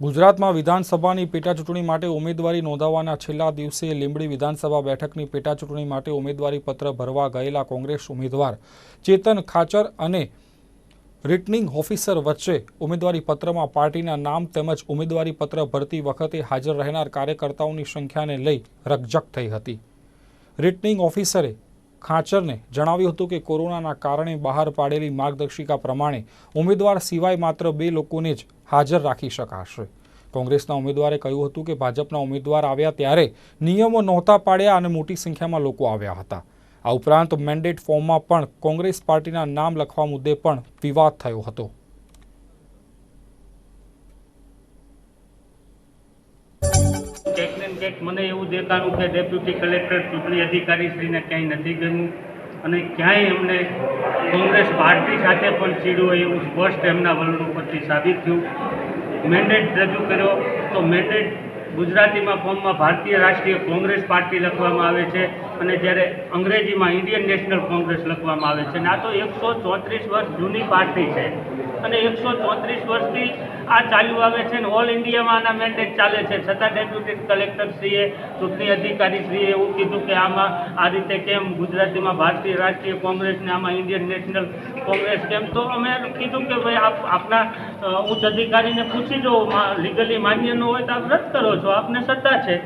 ગુજરાતમાં વિધાનસભાની પેટાચૂંટણી માટે ઉમેદવારી નોંધાવવાના છેલ્લા દિવસે લીંબડી વિધાનસભા બેઠકની પેટાચૂંટણી માટે ઉમેદવારી પત્ર ભરવા ગયેલા કોંગ્રેસ ઉમેદવાર ચેતન ખાચર અને રિટર્નિંગ ઓફિસર વચ્ચે ઉમેદવારી પત્રમાં પાર્ટીના નામ તેમજ ઉમેદવારી પત્ર ભરતી વખતે હાજર રહેનાર કાર્યકર્તાઓની સંખ્યાને લઈ રકઝક થઈ હતી. રિટર્નિંગ ઓફિસરે ખાચરને જણાવ્યું હતું કે કોરોનાના કારણે બહાર પાડેલી માર્ગદર્શિકા પ્રમાણે ઉમેદવાર સિવાય માત્ર બે લોકોને જ હાજર રાખી શકાશે. કોંગ્રેસના ઉમેદવારે કહ્યું હતું કે ભાજપના ઉમેદવાર આવ્યા ત્યારે નિયમો નહોતા પાડ્યા અને મોટી સંખ્યામાં લોકો આવ્યા હતા. આ ઉપરાંત મેન્ડેટ ફોર્મમાં પણ કોંગ્રેસ પાર્ટીના નામ લખવા મુદ્દે પણ વિવાદ થયો હતો. ને મને એવું દેખાણું કે ડેપ્યુટી કલેક્ટર ચૂંટણી અધિકારીશ્રીને ક્યાંય નથી ગયું અને ક્યાંય એમને કોંગ્રેસ પાર્ટી સાથે પણ ચીડ્યો એવું સ્પષ્ટ એમના વલણ ઉપરથી સાબિત થયું. મેન્ડેટ રજૂ કર્યો તો મેન્ડેટ ગુજરાતીમાં ફોર્મમાં ભારતીય રાષ્ટ્રીય કોંગ્રેસ પાર્ટી લખવામાં આવે છે અને જ્યારે અંગ્રેજીમાં ઇન્ડિયન નેશનલ કોંગ્રેસ લખવામાં આવે છે. અને આ તો એકસો ચોત્રીસ વર્ષ જૂની પાર્ટી છે. અને એકસો ચોત્રીસ વર્ષથી આ ચાલ્યું આવે છે ને ઓલ ઇન્ડિયામાં આના મેન્ડેટ ચાલે છે. છતાં ડેપ્યુટી કલેક્ટરશ્રીએ ચૂંટણી અધિકારીશ્રીએ એવું કીધું કે આમાં આ રીતે કેમ ગુજરાતીમાં ભારતીય રાષ્ટ્રીય કોંગ્રેસને આમાં ઇન્ડિયન નેશનલ કોંગ્રેસ કેમ? તો અમે કીધું કે ભાઈ આપ, આપના ઉચ્ચ અધિકારીને પૂછી જો લીગલી માન્ય ન હોય તો આપ રદ કરો છો. આપને સત્તા છે.